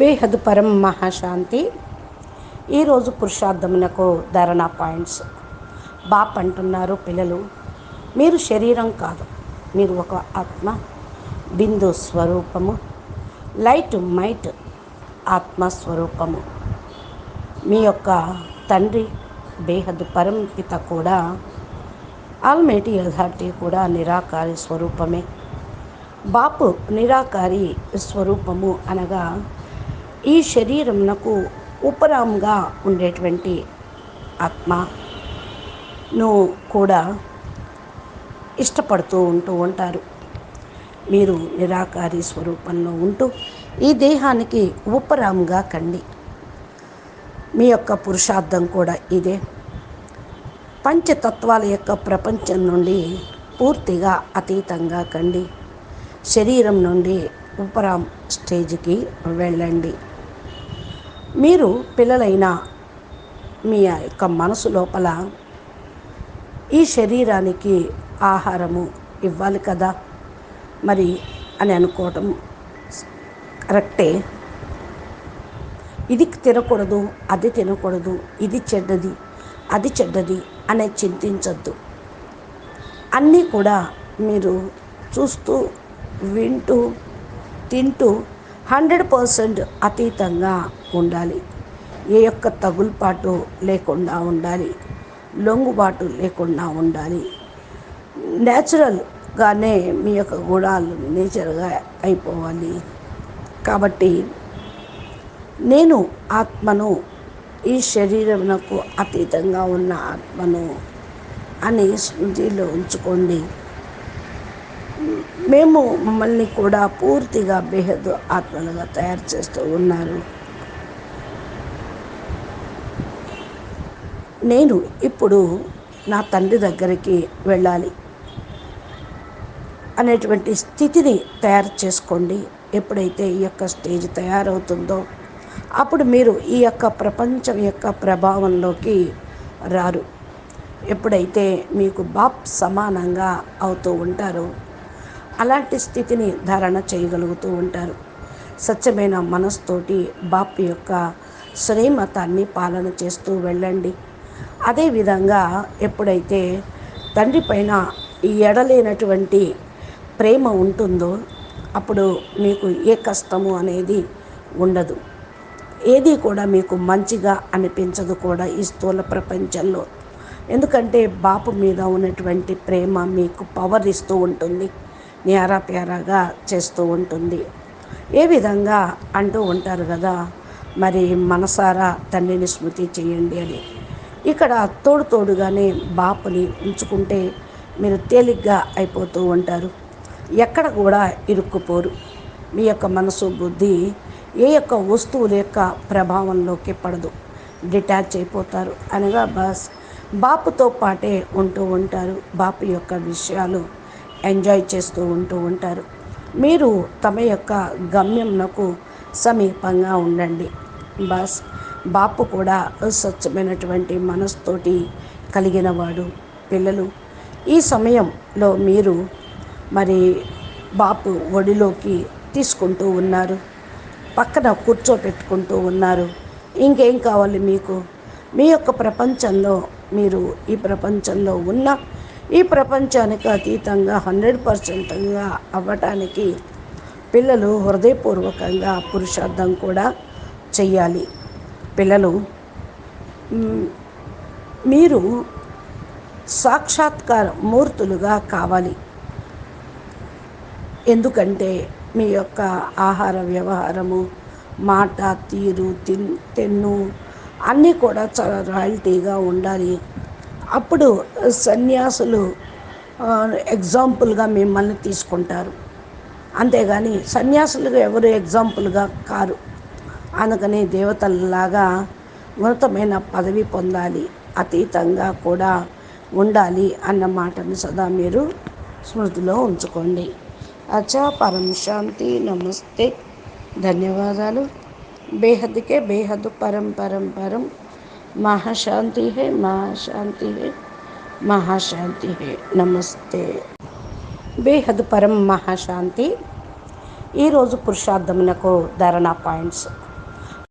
బేహద్ పరం మహాశాంతి. ఈరోజు పురుషార్థమునకు ధారణ పాయింట్స్. బాప్ అంటున్నారు పిల్లలు మీరు శరీరం కాదు మీరు ఒక ఆత్మ బిందు స్వరూపము లైట్ మైట్ ఆత్మస్వరూపము మీ యొక్క తండ్రి బేహద్ పరం పిత కూడా ఆల్మేటి అథారిటీ కూడా నిరాకారి స్వరూపమే. బాపు నిరాకారి స్వరూపము అనగా ఈ శరీరమునకు ఉపరాంగా ఉండేటువంటి ఆత్మను కూడా ఇష్టపడుతూ ఉంటూ ఉంటారు. మీరు నిరాకారి స్వరూపంలో ఉంటూ ఈ దేహానికి ఉపరాంగా కండి. మీ యొక్క పురుషార్థం కూడా ఇదే. పంచతత్వాల యొక్క ప్రపంచం నుండి పూర్తిగా అతీతంగా కండి. శరీరం నుండి ఉపరాం స్టేజ్కి వెళ్ళండి. మీరు పిల్లలైన మీ యొక్క మనసు లోపల ఈ శరీరానికి ఆహారము ఇవ్వాలి కదా? మరి అని అనుకోవటం కరెక్టే. ఇది తినకూడదు అది తినకూడదు ఇది చెడ్డది అది చెడ్డది అనే చింతించద్దు. అన్నీ కూడా మీరు చూస్తూ వింటూ తింటూ హండ్రెడ్ పర్సెంట్ అతీతంగా ఉండాలి. ఏ యొక్క తగులుపాటు లేకుండా ఉండాలి. లొంగుబాటు లేకుండా ఉండాలి. న్యాచురల్గానే మీ యొక్క గుణాలు నేచర్గా అయిపోవాలి. కాబట్టి నేను ఆత్మను ఈ శరీరమునకు అతీతంగా ఉన్న ఆత్మను అని స్మృతిలో ఉంచుకోండి. మేము మమ్మల్ని కూడా పూర్తిగా బేహద్ ఆత్మలుగా తయారు చేస్తూ ఉన్నారు. నేను ఇప్పుడు నా తండ్రి దగ్గరికి వెళ్ళాలి అనేటువంటి స్థితిని తయారు చేసుకోండి. ఎప్పుడైతే ఈ యొక్క స్టేజ్ తయారవుతుందో అప్పుడు మీరు ఈ యొక్క ప్రపంచం యొక్క ప్రభావంలోకి రారు. ఎప్పుడైతే మీకు బాప్ సమానంగా అవుతూ ఉంటారో అలాంటి స్థితిని ధారణ చేయగలుగుతూ ఉంటారు. స్వచ్ఛమైన మనస్తోటి బాప్ యొక్క శ్రీమతాన్ని పాలన చేస్తూ వెళ్ళండి. అదేవిధంగా ఎప్పుడైతే తండ్రి పైన ఎడలేనటువంటి ప్రేమ ఉంటుందో అప్పుడు మీకు ఏ కష్టము అనేది ఉండదు. ఏది కూడా మీకు మంచిగా అనిపించదు కూడా ఈ స్థూల ప్రపంచంలో. ఎందుకంటే బాపు మీద ఉన్నటువంటి ప్రేమ మీకు పవర్ ఇస్తూ ఉంటుంది న్యారా ప్యారాగా చేస్తూ ఉంటుంది. ఏ విధంగా అంటూ ఉంటారు కదా మరి మనసారా తండ్రిని స్మృతి చేయండి అని. ఇక్కడ తోడు తోడుగానే బాపుని ఉంచుకుంటే మీరు తేలిగ్గా అయిపోతూ ఉంటారు. ఎక్కడ కూడా ఇరుక్కుపోరు. మీ యొక్క మనసు బుద్ధి ఏ యొక్క వస్తువుల యొక్క ప్రభావంలోకి పడదు. డిటాచ్ అయిపోతారు. అనగా బస్ బాపుతో పాటే ఉంటూ ఉంటారు. బాపు యొక్క విషయాలు ఎంజాయ్ చేస్తూ ఉంటూ ఉంటారు. మీరు తమ యొక్క గమ్యంనకు సమీపంగా ఉండండి. బస్ బాపు కూడా స్వచ్ఛమైనటువంటి మనస్తోటి కలిగినవాడు పిల్లలు. ఈ సమయంలో మీరు మరి బాపు ఒడిలోకి తీసుకుంటూ ఉన్నారు. పక్కన కూర్చోపెట్టుకుంటూ ఉన్నారు. ఇంకేం కావాలి మీకు? మీ యొక్క ప్రపంచంలో మీరు ఈ ప్రపంచంలో ఉన్న ఈ ప్రపంచానికి అతీతంగా హండ్రెడ్ పర్సెంట్గా అవ్వటానికి పిల్లలు హృదయపూర్వకంగా పురుషార్థం కూడా చెయ్యాలి. పిల్లలు మీరు సాక్షాత్కార మూర్తులుగా కావాలి. ఎందుకంటే మీ యొక్క ఆహార వ్యవహారము మాట తీరు తిన్ తెన్ను అన్నీ కూడా చాలా రాయల్టీగా ఉండాలి. అప్పుడు సన్యాసులు ఎగ్జాంపుల్గా మిమ్మల్ని తీసుకుంటారు. అంతేగాని సన్యాసులుగా ఎవరు ఎగ్జాంపుల్గా కారు. అందుకని దేవతలలాగా ఉన్నతమైన పదవి పొందాలి. అతీతంగా కూడా ఉండాలి అన్న మాటను సదా మీరు స్మృతిలో ఉంచుకోండి. అచ్చా పరం శాంతి నమస్తే. ధన్యవాదాలు. బేహద్కే బేహద్ పరం పరం పరం. మహాశాంతి హే మహాశాంతి హే మహాశాంతి హే నమస్తే. బేహద్ పరం మహాశాంతి. ఈరోజు పురుషార్థమునకు ధరణ పాయింట్స్.